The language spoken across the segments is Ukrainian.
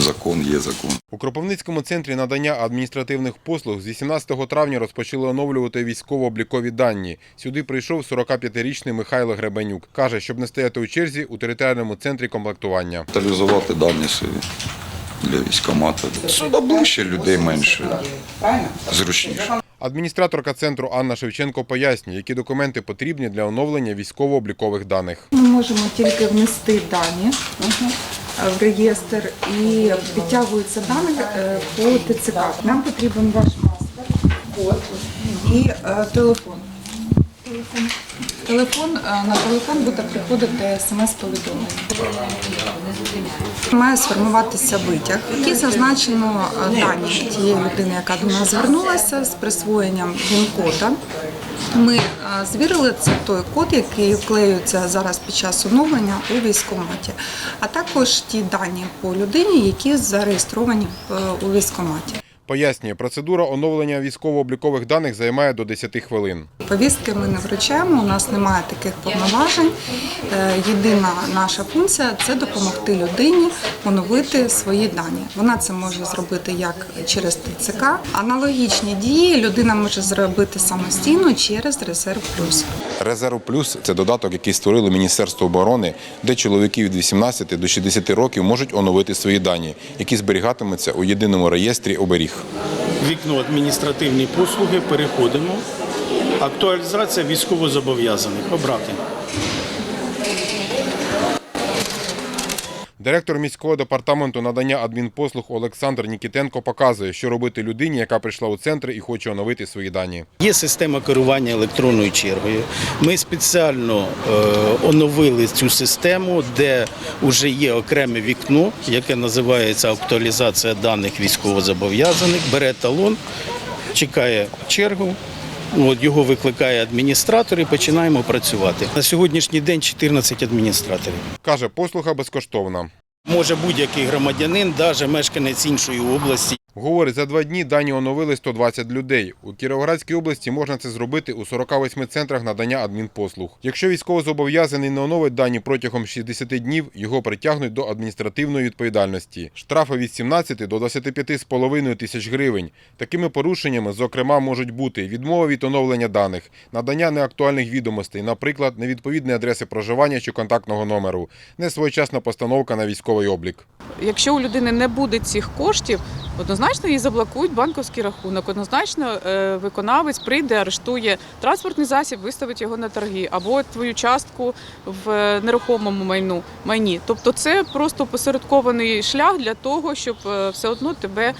закон є закон. У Кропивницькому центрі надання адміністративних послуг з 18 травня розпочали оновлювати військово-облікові дані. Сюди прийшов 45-річний Михайло Гребенюк. Каже, щоб не стояти у черзі у територіальному центрі комплектування. Деталізувати дані собі для військомату. Сюди ближче людей менше, зручніше. Адміністраторка центру Анна Шевченко пояснює, які документи потрібні для оновлення військово-облікових даних. Ми можемо тільки внести дані в реєстр і підтягуються дані е, по ТЦК. Нам потрібен ваш паспорт, код і е, телефон. Телефон. Е, на телефон буде приходити смс-повідомлення. Має сформуватися витяг, який зазначено е, дані тієї людини, яка до нас звернулася з присвоєнням ВІН-кода. Ми е, звірили це той код, який вклеюється зараз під час оновлення у військкоматі, а також ті дані по людині, які зареєстровані у військкоматі. Пояснює, процедура оновлення військово-облікових даних займає до 10 хвилин. Повістки ми не вручаємо, у нас немає таких повноважень. Е, Єдина наша функція це допомогти людині оновити свої дані. Вона це може зробити як через ТЦК. Аналогічні дії людина може зробити самостійно через резерв плюс. Резерв Плюс це додаток, який створило Міністерство оборони, де чоловіки від 18 до 60 років можуть оновити свої дані, які зберігатимуться у єдиному реєстрі оберіг. Вікно адміністративні послуги переходимо. Актуалізація військовозобов'язаних. Обрати. Директор міського департаменту надання адмінпослуг Олександр Нікітенко показує, що робити людині, яка прийшла у центр і хоче оновити свої дані. Є система керування електронною чергою. Ми спеціально е, оновили цю систему, де вже є окреме вікно, яке називається актуалізація даних військовозобов'язаних. Бере талон, чекає чергу. От його викликає адміністратор і починаємо працювати. На сьогоднішній день 14 адміністраторів. Каже, послуга безкоштовна. Може будь-який громадянин, навіть мешканець іншої області. Говорить, за два дні дані оновили 120 людей. У Кіровоградській області можна це зробити у 48 центрах надання адмінпослуг. Якщо військовозобов'язаний не оновить дані протягом 60 днів, його притягнуть до адміністративної відповідальності. Штрафи від 17 до 25,5 тисяч гривень. Такими порушеннями, зокрема, можуть бути відмова від оновлення даних, надання неактуальних відомостей, наприклад, невідповідні адреси проживання чи контактного номеру, несвоєчасна постановка на військовий облік. Якщо у людини не буде цих коштів, однозначно їй заблокують банківський рахунок. Однозначно е, виконавець прийде, арештує транспортний засіб, виставить його на торги або твою частку в е, нерухомому майну майні. Тобто, це просто посередкований шлях для того, щоб е, все одно тебе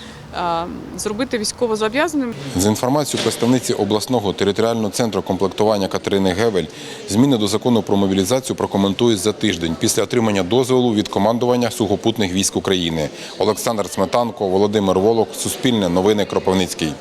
зробити військовозобов'язаним. З інформацією представниці обласного територіального центру комплектування Катерини Гевель, зміни до закону про мобілізацію прокоментують за тиждень після отримання дозволу від командування сухопутних військ України. Олександр Сметанко, Володимир Волок, Суспільне новини Кропивницький.